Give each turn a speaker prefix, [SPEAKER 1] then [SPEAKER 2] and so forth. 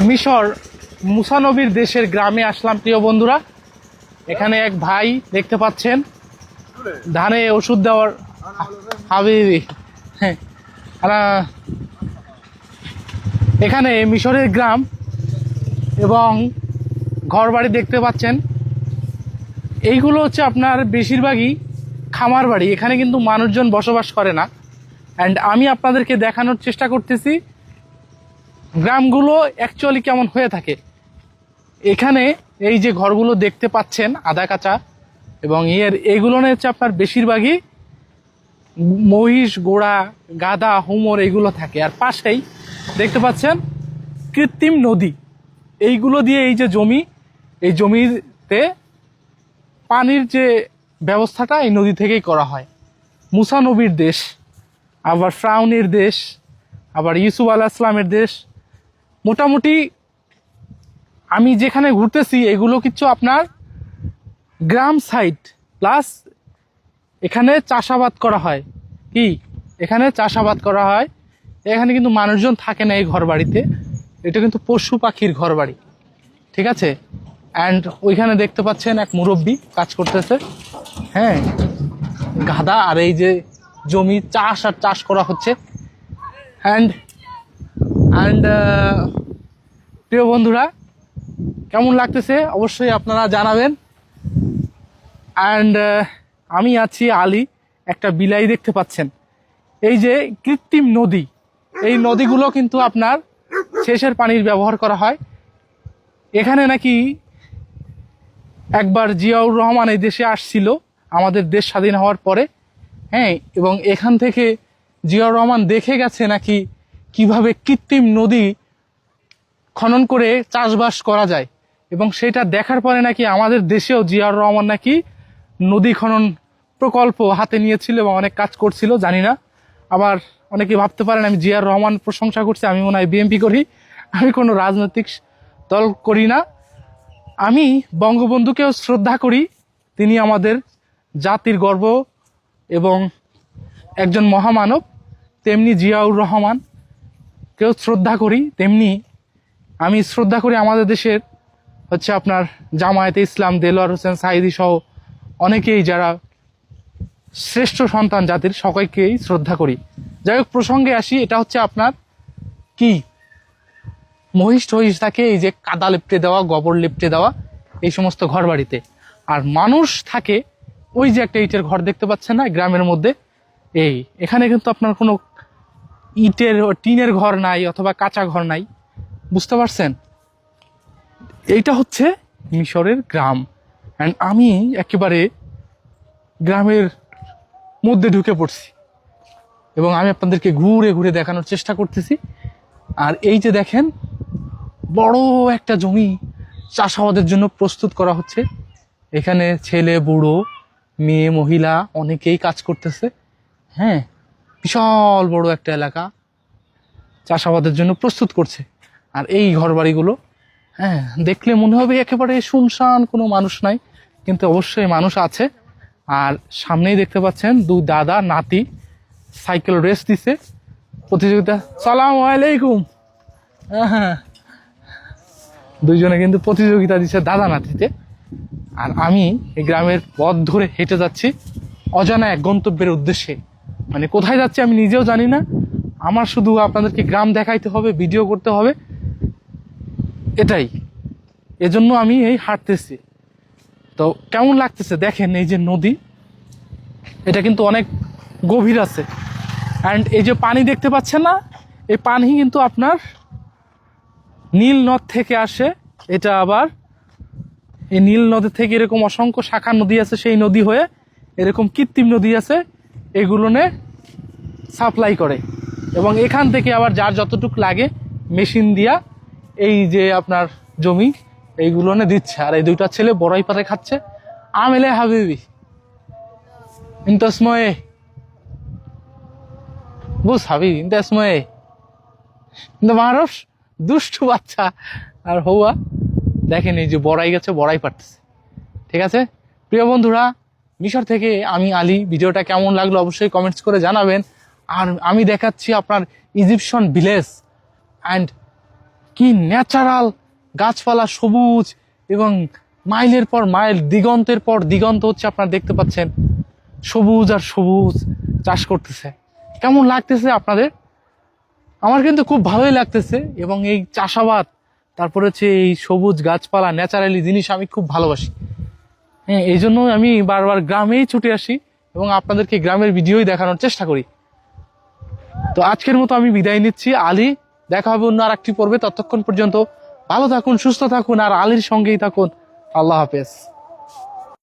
[SPEAKER 1] মিশর মুসানবীর দেশের গ্রামে আসলাম, প্রিয় বন্ধুরা। এখানে এক ভাই দেখতে পাচ্ছেন। ধানে ওষুধ দেওয়ার হাবিবি। হ্যাঁ। এখানে মিশরের গ্রাম এবং ঘর বাড়ি দেখতে পাচ্ছেন। এইগুলো হচ্ছে আপনার বেশিরভাগই খামার বাড়ি এখানে কিন্তু মানুষজন বসবাস করে না। অ্যান্ড আমি আপনাদেরকে দেখানোর চেষ্টা করতেছি। গ্রামগুলো অ্যাকচুয়ালি কেমন হয়ে থাকে? এখানে এই যে ঘরগুলো দেখতে পাচ্ছেন আদা কাঁচা, এবং এর এইগুলো হচ্ছে আপনার বেশিরভাগই মহিষ, গোড়া গাদা হুমর এইগুলো থাকে। আর পাশেই দেখতে পাচ্ছেন কৃত্রিম নদী। এইগুলো দিয়ে এই যে জমি, এই জমিতে পানির যে ব্যবস্থাটা এই নদী থেকেই করা হয়। মুসা নবীর দেশ, আবার ফ্রাউনের দেশ, আবার ইউসুফ আলাহ ইসলামের দেশ মোটামুটি আমি যেখানে ঘুরতেছি, এগুলো কিছু আপনার গ্রাম সাইড প্লাস এখানে চাষাবাদ করা হয়। কি? এখানে চাষাবাদ করা হয়। এখানে কিন্তু মানুষজন থাকে না এই ঘর বাড়িতে এটা কিন্তু পশু পাখির ঘর বাড়ি ঠিক আছে? অ্যান্ড ওইখানে দেখতে পাচ্ছেন এক মুরব্বী কাজ করতেছে। হ্যাঁ? গাদা আর এই যে জমি চাষ আর চাষ করা হচ্ছে। অ্যান্ড অ্যান্ড প্রিয় বন্ধুরা, কেমন লাগতেছে? অবশ্যই আপনারা জানাবেন। অ্যান্ড আমি আছি আলী, একটা বিলাই দেখতে পাচ্ছেন। এই যে কৃত্রিম নদী, এই নদীগুলো কিন্তু আপনার শেষের পানির ব্যবহার করা হয়। এখানে নাকি একবার জিয়াউর রহমান এই দেশে আসছিল, আমাদের দেশ স্বাধীন হওয়ার পরে। হ্যাঁ এবং এখান থেকে জিয়াউর রহমান দেখে গেছে নাকি কীভাবে কৃত্রিম নদী খনন করে চাষবাস করা যায়। এবং সেটা দেখার পরে নাকি আমাদের দেশেও জিয়াউর রহমান নাকি নদী খনন প্রকল্প হাতে নিয়েছিল এবং অনেক কাজ করছিল, জানি না। আবার অনেকে ভাবতে পারেন, আমি জিয়ার রহমান প্রশংসা করছি, আমি মনে হয় বিএমপি করি। আমি কোনো রাজনৈতিক দল করি না। আমি বঙ্গবন্ধুকেও শ্রদ্ধা করি। তিনি আমাদের জাতির গর্ব এবং একজন মহামানব, তেমনি জিয়াউর রহমান। কেউ শ্রদ্ধা করি, তেমনি আমি শ্রদ্ধা করি আমাদের দেশের হচ্ছে আপনার জামায়াতে ইসলাম, দেলোয়ার হোসেন সাইদি সহ অনেকেই যারা শ্রেষ্ঠ সন্তান জাতির সকলকেই শ্রদ্ধা করি। যাই হোক, প্রসঙ্গে আসি, এটা হচ্ছে আপনার কি? মহিষ টহিষ থাকে এই যে কাদা লেপটে দেওয়া, গোবর লেপটে দেওয়া, এই সমস্ত ঘর বাড়িতে আর মানুষ থাকে ওই যে একটা ইটের ঘর দেখতে পাচ্ছেন না গ্রামের মধ্যে। এই, এখানে কিন্তু আপনার কোনো ইটের টিনের ঘর নাই অথবা কাঁচা ঘর নাই। বুঝতে পারছেন? এইটা হচ্ছে মিশরের গ্রাম। অ্যান্ড আমি একেবারে গ্রামের মধ্যে ঢুকে পড়ছি। এবং আমি আপনাদেরকে ঘুরে ঘুরে দেখানোর চেষ্টা করতেছি। আর এই যে দেখেন, বড় একটা জমি চাষাবাদের জন্য প্রস্তুত করা হচ্ছে। এখানে ছেলে, বুড়ো, মেয়ে, মহিলা অনেকেই কাজ করতেছে। হ্যাঁ বিশাল বড় একটা এলাকা চাষাবাদের জন্য প্রস্তুত করছে। আর এই ঘরবাড়িগুলো হ্যাঁ দেখলে মনে হবে একেবারে শুনশান কোনো মানুষ নাই, কিন্তু অবশ্যই মানুষ আছে। আর সামনেই দেখতে পাচ্ছেন দুই দাদা নাতি সাইকেল রেস দিছে। প্রতিযোগিতা, সালাম আলাইকুম। হ্যাঁ দুইজনে কিন্তু প্রতিযোগিতা দিচ্ছে দাদা নাতিতে। আর আমি এই গ্রামের পথ ধরে হেঁটে যাচ্ছি। অজানা এক গন্তব্যের উদ্দেশ্যে। মানে কোথায় যাচ্ছি আমি নিজেও জানি না। আমার শুধু আপনাদেরকে গ্রাম দেখাইতে হবে ভিডিও করতে হবে। এটাই। এজন্য আমি এই হাঁটতেছি। তো কেমন লাগতেছে? দেখেন এই যে নদী। এটা কিন্তু অনেক গভীর আছে। অ্যান্ড এই যে পানি দেখতে পাচ্ছেন না, এই পানি কিন্তু আপনার নীল নদ থেকে আসে। এটা আবার এই নীল নদী থেকে এরকম অসংখ্য শাখা নদী আছে, সেই নদী হয়ে এরকম কৃত্রিম নদী আছে। এগুলোনে সাপ্লাই করে। এবং এখান থেকে আবার যার যতটুকু লাগে মেশিন দিয়া এই যে আপনার জমি এইগুলোনে দিচ্ছে। আর এই দুইটা ছেলে বড়াই পাতে খাচ্ছে। আমেলে হাবিবি। ইন্তসময়ে। বুঝ হাবিবি, ইন্তসময়ে। কিন্তু মানুষ দুষ্টু বাচ্চা। আর হওয়া দেখেন এই যে বড়াই গেছে, বড়াই পারতেছে। ঠিক আছে? প্রিয় বন্ধুরা মিশর থেকে আমি আলী, ভিডিওটা কেমন লাগল অবশ্যই কমেন্টস করে জানাবেন। আর আমি দেখাচ্ছি আপনার ইজিপশিয়ান ভিলেজ অ্যান্ড কি ন্যাচারাল গাছপালা সবুজ এবং মাইলের পর মাইল, দিগন্তের পর দিগন্ত হচ্ছে আপনারা দেখতে পাচ্ছেন। সবুজ আর সবুজ চাষ করতেছে। কেমন লাগতেছে আপনাদের? আমার কিন্তু খুব ভালোই লাগতেছে এবং এই চাষাবাদ, তারপরে হচ্ছে এই সবুজ গাছপালা ন্যাচারালি জিনিস আমি খুব ভালোবাসি। হ্যাঁ এই জন্য আমি বারবার গ্রামেই ছুটে আসি এবং আপনাদেরকে গ্রামের ভিডিওই দেখানোর চেষ্টা করি। তো আজকের মতো আমি বিদায় নিচ্ছি। আলী, দেখা হবে অন্য আর একটি পর্বে। ততক্ষণ পর্যন্ত ভালো থাকুন, সুস্থ থাকুন, আর আলীর সঙ্গেই থাকুন। আল্লাহ হাফেজ।